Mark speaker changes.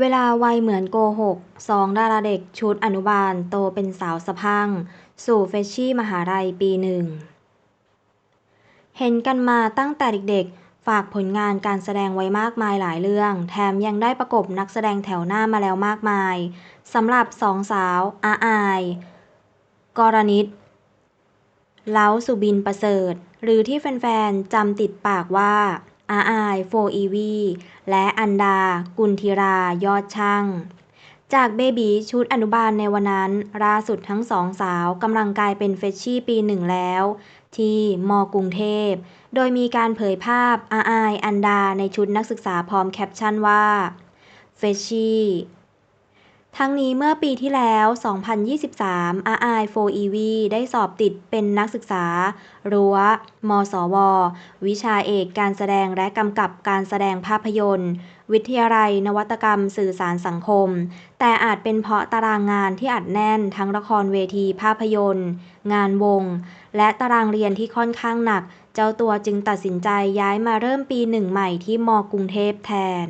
Speaker 1: เวลาวัยเหมือนโกหก สองดาราเด็กชุดอนุบาลโตเป็นสาวสะพัง สู่เฟชชี่มหาลัยปีหนึ่ง เห็นกันมาตั้งแต่เด็กๆ ฝากผลงานการแสดงไว้มากมายหลายเรื่อง แถมยังได้ประกบนักแสดงแถวหน้ามาแล้วมากมาย สำหรับสองสาว อาอาย กรณิตเล้าสุบินประเสริฐ หรือที่แฟนๆจำติดปากว่า อาอายโฟอีวี และอันดา กุลธิรายอดช่าง จากเบบีชุดอนุบาลในวันนั้นล่าสุดทั้งสองสาวกำลังกลายเป็นเฟชชี่ปีหนึ่งแล้ว ที่มกรุงเทพ โดยมีการเผยภาพอาอายอันดาในชุดนักศึกษาพร้อมแคปชั่นว่าเฟชชี่ ทั้งนี้เมื่อปีที่แล้ว 2023อาอาย 4EV ได้สอบติดเป็นนักศึกษา รั้ว มสว วิชาเอกการแสดงและกำกับการแสดงภาพยนตร์ วิทยาลัยนวัตกรรมสื่อสารสังคม แต่อาจเป็นเพราะตารางงานที่อัดแน่นทั้งละครเวทีภาพยนตร์ งานวง และตารางเรียนที่ค่อนข้างหนัก เจ้าตัวจึงตัดสินใจย้ายมาเริ่มปีหนึ่งใหม่ที่มกรุงเทพแทน